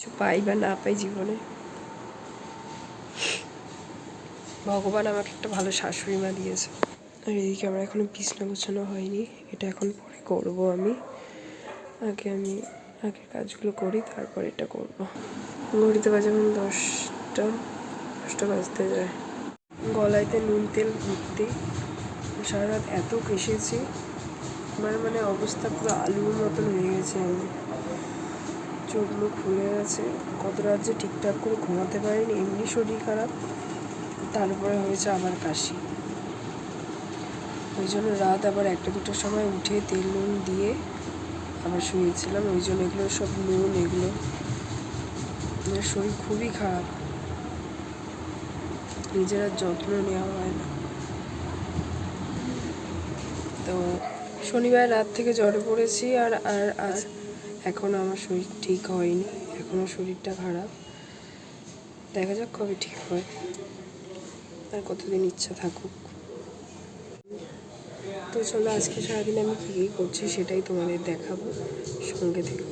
কিছু পাই বা না পাই জীবনে। ভগবান আমাকে একটা ভালো শাশুড়ি মা দিয়েছে। আর এদিকে আমার এখনও বিছনা গোছানো হয়নি। এটা এখন পরে করব আমি। আগে আমি আগে কাজগুলো করি, তারপর এটা করব। ঘড়িতে বাজে এখন দশটা দশটা বাজতে যায়। গলাইতে নুন তেল ভর্তি। সারা রাত এত কেসেছি। আমার মানে অবস্থা পুরো আলুর মতন হয়ে গেছে আমি চোখ মুখ ফুলে গেছে। কত রাত যে ঠিকঠাক করে ঘুমাতে পারিনি, এমনি শরীর খারাপ। তারপরে হয়েছে আবার কাশি। ওই জন্য রাত আবার একটা দুটোর সময় উঠে তেল নুন দিয়ে আবার শুয়েছিলাম। ওই জন্য এগুলো সব নুন, এগুলো। শরীর খুবই খারাপ। নিজের আর যত্ন নেওয়া হয় না। তো শনিবার রাত থেকে জ্বরে পড়েছি আর আর আজ এখনও আমার শরীর ঠিক হয়নি এখনও শরীরটা খারাপ। দেখা যাক কবে ঠিক হয়। আর কতদিন ইচ্ছা থাকুক। তো চলো, আজকে সারাদিন আমি কী কী করছি সেটাই তোমাদের দেখাবো সঙ্গে থেকে।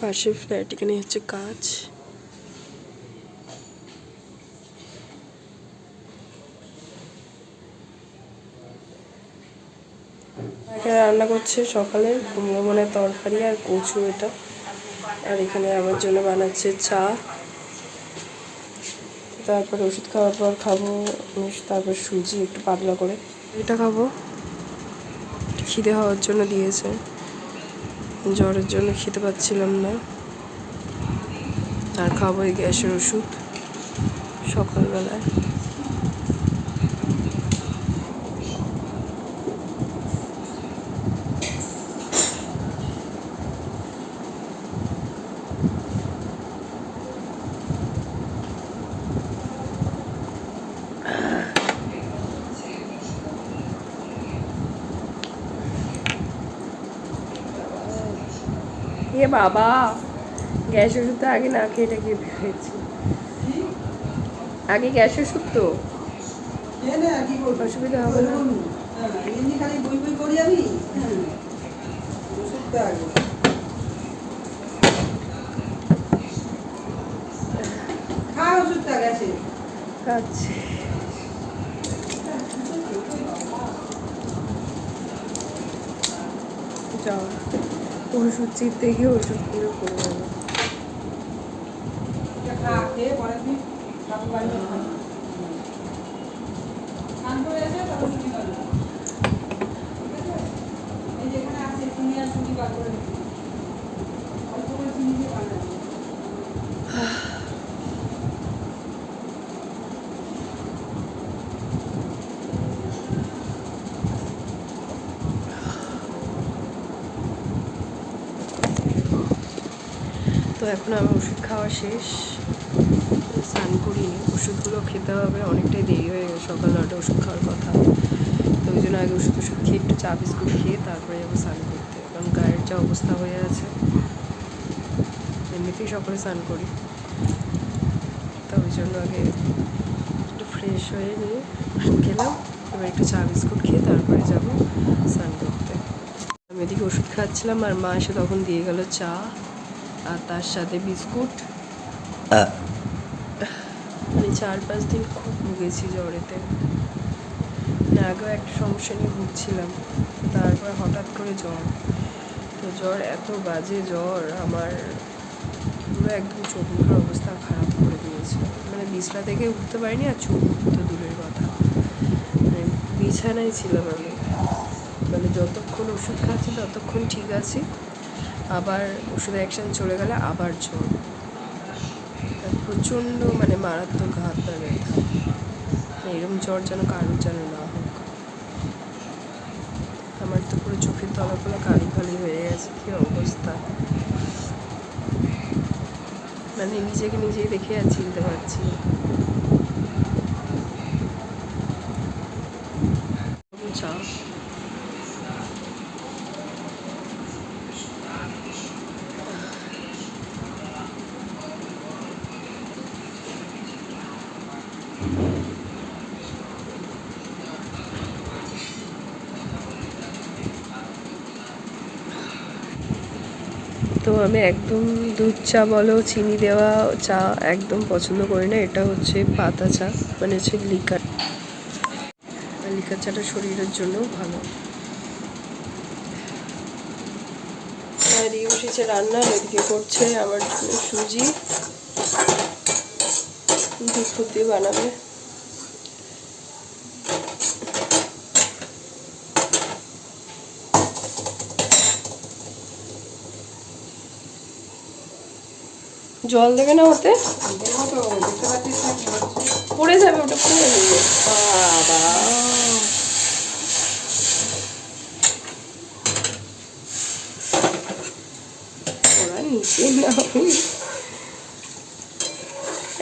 পাশের ফ্ল্যাট এখানে হচ্ছে কাজ। রান্না করছে সকালে কুমড়ো মনের তরকারি আর কচু এটা। আর এখানে আমার জন্য বানাচ্ছে চা। তারপরে ওষুধ খাওয়ার পর খাব তারপর সুজি একটু পাতলা করে। এটা খাব। খিদে হওয়ার জন্য দিয়েছে। জ্বরের জন্য খেতে পাচ্ছিলাম না। আর খাব এই গ্যাসের ওষুধ সকালবেলায়। এ বাবা গ্যাস ওষুধ তো আগে না খেয়ে এটা খেয়ে ফেলেছি আগে গ্যাস ওষুধ তো। অসুবিধা হবে না। এমনি খালি বই বই করে যাবি হ্যাঁ ওষুধটা আগে খা ওষুধটা গেছে খাচ্ছি যাও ওষুধ চিপতে গিয়ে ওষুধগুলো করে দেবো খা খেয়ে পরে তুই ঠাকুর বাড়ি খা স্নান করে এসে তারপর ছুটি করবি ঠিক আছে এই যেখানে আছে চিনি আর ছুটি বার করে দিবি অল্প করে চিনি দিয়ে বানাবি তো এখন আমার ওষুধ খাওয়া শেষ। স্নান করিনি। ওষুধগুলো খেতে হবে, অনেকটাই দেরি হয়ে গেছে। সকাল নটা ওষুধ খাওয়ার কথা। তো ওই জন্য আগে ওষুধ ওষুধ খেয়ে একটু চা বিস্কুট খেয়ে তারপরে যাব স্নান করতে। কারণ গায়ের যা অবস্থা হয়ে আছে, এমনিতেই সকালে স্নান করি। তো ওই জন্য আগে একটু ফ্রেশ হয়ে নিয়ে ওষুধ খেলাম। এবার একটু চা বিস্কুট খেয়ে তারপরে যাব স্নান করতে। আমি এদিকে ওষুধ খাচ্ছিলাম আর মা এসে তখন দিয়ে গেল চা। আর তার সাথে বিস্কুট। মানে চার পাঁচ দিন খুব ভুগেছি জ্বরেতে। মানে আগেও একটা সমস্যা নিয়ে ভুগছিলাম। তারপর হঠাৎ করে জ্বর। তো জ্বর এত বাজে জ্বর আমার পুরো একদম চোখ মুখের অবস্থা খারাপ করে দিয়েছে। মানে বিছনা থেকে উঠতে পারিনি আর চোখ তো দূরের কথা। মানে বিছানায় ছিলাম আমি। মানে যতক্ষণ ওষুধ খাচ্ছি ততক্ষণ ঠিক আছে। আবার ওষুধের অ্যাকশন চলে গেলে আবার জ্বর। প্রচণ্ড মানে মারাত্মক হাত পা ব্যথা। এরকম জ্বর যেন কারোর যেন না হোক। আমার তো পুরো চোখের তলাগুলো কালি ফালি হয়ে গেছে, কী অবস্থা? মানে নিজেকে নিজেই দেখে আর চিনতে পারছি না। চা তো আমি একদম দুধ চা বলো, চিনি দেওয়া চা একদম পছন্দ করি না। এটা হচ্ছে পাতা চা মানে হচ্ছে লিকার। লিকার চাটা শরীরের জন্য ভালো। বসেছে রান্না এদিকে করছে আমার সুজি। দুধ ফুট বানাবে। জল দেবে না ওতে? পড়ে যাবে ওটা পড়ে যাবে। বাবা। ওরা নিচে না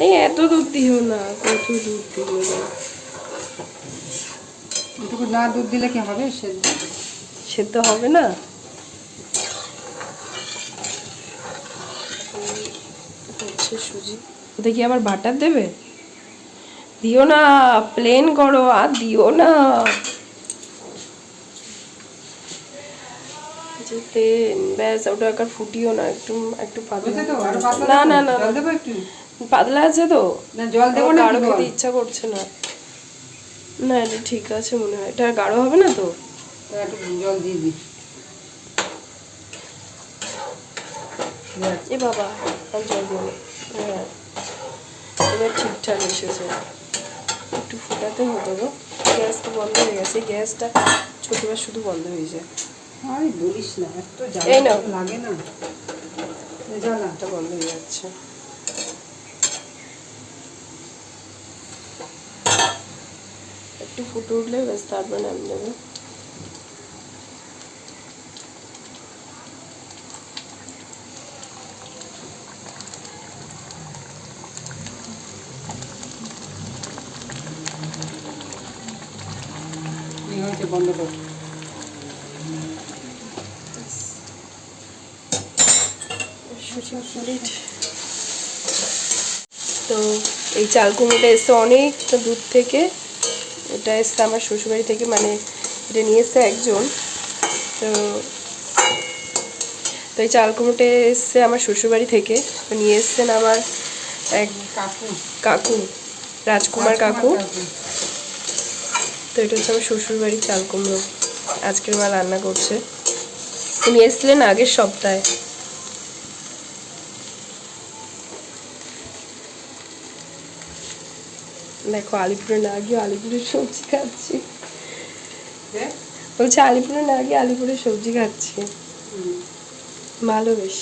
এই এত দুধ দিও না কত দুধ দিও না। না দুধ দিলে কি হবে? সেদ্ধ সেদ্ধ হবে না হচ্ছে সুজি ওতে কি আবার বাটার দেবে? দিও না প্লেন করো আর দিও না। যে প্লেন ব্যাস ওটা একবার ফুটিও না একটু একটু পাতলা। না না না জল দেবো একটু? পাতলা আছে তো? না জল দেবো না গাঢ় খেতে ইচ্ছা করছে না। না এটা ঠিক আছে মনে হয়। এটা গাঢ় হবে না তো? একটু জল দিয়ে দিই। এ বাবা আর জল দেবো হ্যাঁ। এবার ঠিকঠাক এসেছে। একটু ফোটাতে হতো গো। গ্যাস তো বন্ধ হয়ে গেছে। গ্যাসটা ছোটবার শুধু বন্ধ হয়ে যায়। আরে বলিস না এত এই নাও। লাগে না। এই জ্বালা এটা বন্ধ হয়ে যাচ্ছে। একটু ফুটে উঠলে ব্যাস তারপর নাম দেবে হয়েছে বন্ধ কর। তো এই চাল কুমড়োটা এসছে অনেক দূর থেকে। এটা এসছে আমার শ্বশুরবাড়ি থেকে মানে এটা নিয়ে এসছে একজন। তো তো এই চাল কুমড়োটা এসছে আমার শ্বশুরবাড়ি থেকে। তো নিয়ে এসছেন আমার এক কাকু। কাকু। রাজকুমার কাকু। তো এটা হচ্ছে আমার শ্বশুরবাড়ির চাল কুমড়ো। আজকের মা রান্না করছে। উনি এসেছিলেন আগের সপ্তাহে। দেখো, আলিপুরে না গিয়ে আলিপুরের সবজি খাচ্ছি। বলছে, আলিপুরে না গিয়ে আলিপুরের সবজি খাচ্ছি। ভালো বেশ।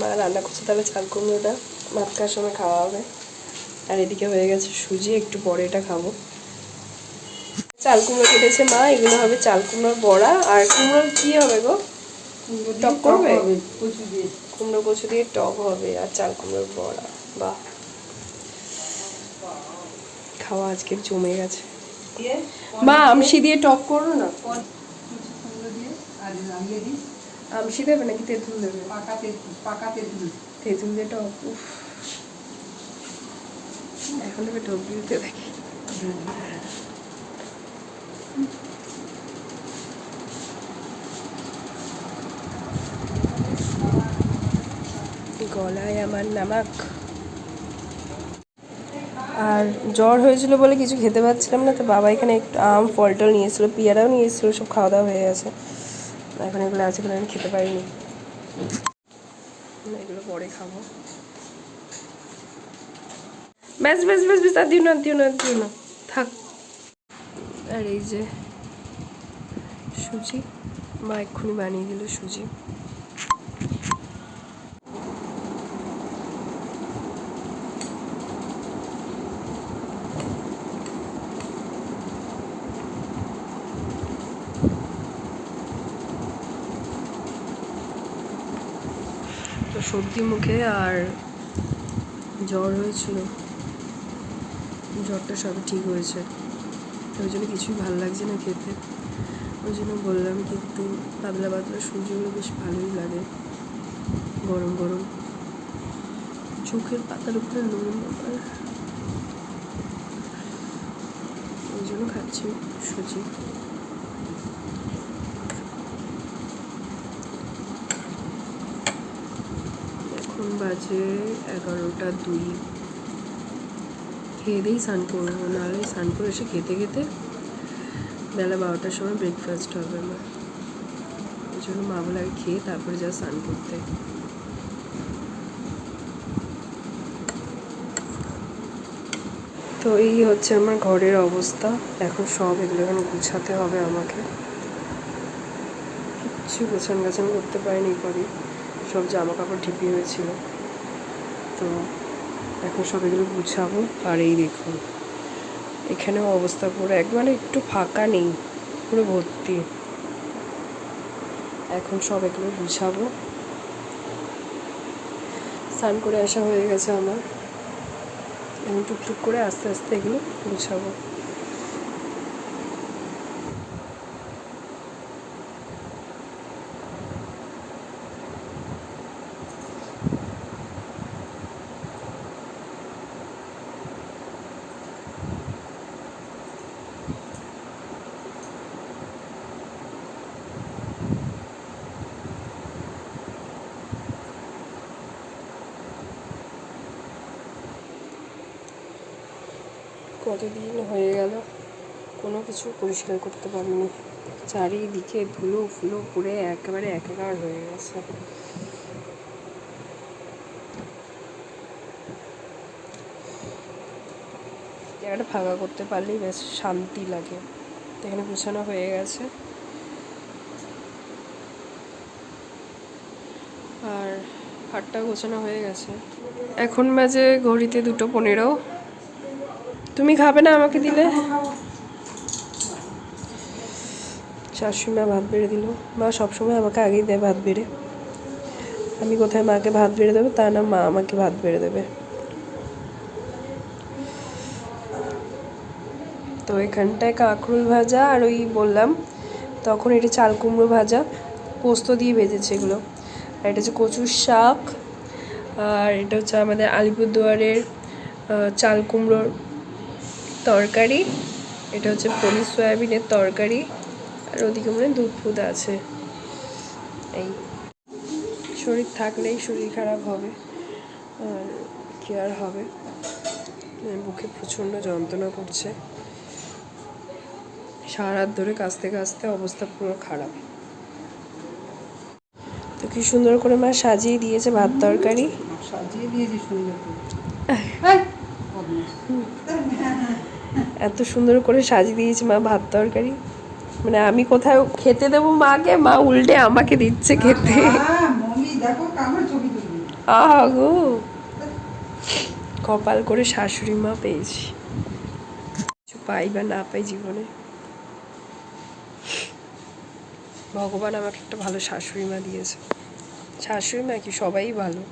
মা রান্না করছে তাহলে চাল কুমড়োটা। ভাত খাওয়ার সময় খাওয়া হবে। আর এদিকে হয়ে গেছে সুজি একটু পরে এটা খাব। চাল কুমড়ো কেটেছে মা এগুলো হবে চাল কুমড়োর বড়া। আর কুমড়োর কি হবে গো? টক করবে? কচু দিয়ে। কুমড়ো কচু দিয়ে টক হবে আর চাল কুমড়োর বড়া বাহ। খাওয়া আজকে জমে গেছে। মা আমসি দিয়ে টক করো না? আমসি দেবে নাকি তেঁতুল দেবে? পাকা তেঁতুল পাকা তেঁতুল। তেঁতুল দিয়ে টক উফ। এখন আমি টক দিতে থাকি। গলায় আমার নামাক। আর জ্বর হয়েছিল বলে কিছু খেতে পারছিলাম না, তো বাবা এখানে একটু আম ফল টল নিয়ে এসেছিল পেয়ারাও নিয়ে এসেছিল সব খাওয়া দাওয়া হয়ে গেছে। এখন এগুলো আছে আমি খেতে পারিনি। এগুলো পরে খাব। ব্যাস ব্যাস ব্যাস ব্যাস আর দিও না দিও না দিও না। থাক। আর এই যে সুজি, মা এক্ষুনি বানিয়ে দিল সুজি। তো সর্দি মুখে আর জ্বর হয়েছিল। জ্বরটা সবই ঠিক হয়েছে। ওই জন্য কিছুই ভালো লাগছে না খেতে। ওই জন্য বললাম কিন্তু পাতলা পাতলা সূর্যগুলো বেশ ভালোই লাগে। গরম গরম। চোখের পাতার উপরে নুন আবার। ওই জন্য খাচ্ছি সুজি। এখন বাজে এগারোটা দুই। খেয়ে দিয়েই স্নান করব নাহলে স্নান করে এসে খেতে খেতে বেলা বারোটার সময় ব্রেকফাস্ট হবে আমার। ওই জন্য মা বলে আগে খেয়ে তারপরে যা স্নান করতে। তো এই হচ্ছে আমার ঘরের অবস্থা। এখন সব এগুলো এখন গুছাতে হবে আমাকে। কিচ্ছু গোছান গাছান করতে পারিনি করি সব জামা কাপড় ঢিপি হয়েছিল। তো এখন সব এগুলো গুছাবো আর এই দেখুন। এখানেও অবস্থা পুরো একবারে একটু ফাঁকা নেই, পুরো ভর্তি। এখন সব এগুলো বুঝাবো। স্নান করে আসা হয়ে গেছে আমার। আমি টুকটুক করে আস্তে আস্তে এগুলো গুছাবো কতদিন হয়ে গেল, কোনো কিছু পরিষ্কার করতে পারিনি। চারিদিকে ধুলো ফুলো পুড়ে একেবারে একাকার হয়ে গেছে। জায়গাটা ফাঁকা করতে পারলেই বেশ শান্তি লাগে। এখানে গুছানো হয়ে গেছে। আর হাটটা গোছানো হয়ে গেছে। এখন বাজে ঘড়িতে দুটো পনেরো। তুমি খাবে না আমাকে দিলে? শাশুড়ি মা ভাত বেড়ে দিল। মা সবসময় আমাকে আগেই দেয় ভাত বেড়ে। আমি কোথায় মাকে ভাত বেড়ে দেবো? তা না, মা আমাকে ভাত বেড়ে দেবে। তো এখানটায় কাঁকরুল ভাজা আর ওই বললাম, তখন এটা চাল কুমড়ো ভাজা, পোস্ত দিয়ে ভেজেছে এগুলো। আর এটা হচ্ছে কচুর শাক, আর এটা হচ্ছে আমাদের আলিপুরদুয়ারের চাল কুমড়োর তরকারি এটা হচ্ছে পলি সয়াবিনের তরকারি আর ওদিকে মনে দুধ ফুদ আছে। এই শরীর থাকলেই শরীর খারাপ হবে আর কি আর হবে? বুকে প্রচণ্ড যন্ত্রণা করছে। সারা রাত ধরে কাঁচতে কাঁচতে অবস্থা পুরো খারাপ। তো কি সুন্দর করে মা সাজিয়ে দিয়েছে ভাত তরকারি? সাজিয়ে দিয়েছি সুন্দর করে। এত সুন্দর করে সাজিয়ে দিয়েছে মা ভাত তরকারি। মানে আমি কোথাও খেতে দেবো মাকে? মা উল্টে আমাকে দিচ্ছে খেতে। মমি দেখো কামড় ছবি তুলবি আহা গো। কপাল করে শাশুড়ি মা পেয়েছি। কিছু পাই বা না পাই জীবনে। ভগবান আমাকে একটা ভালো শাশুড়ি মা দিয়েছে। শাশুড়ি মা কি সবাই ভালো?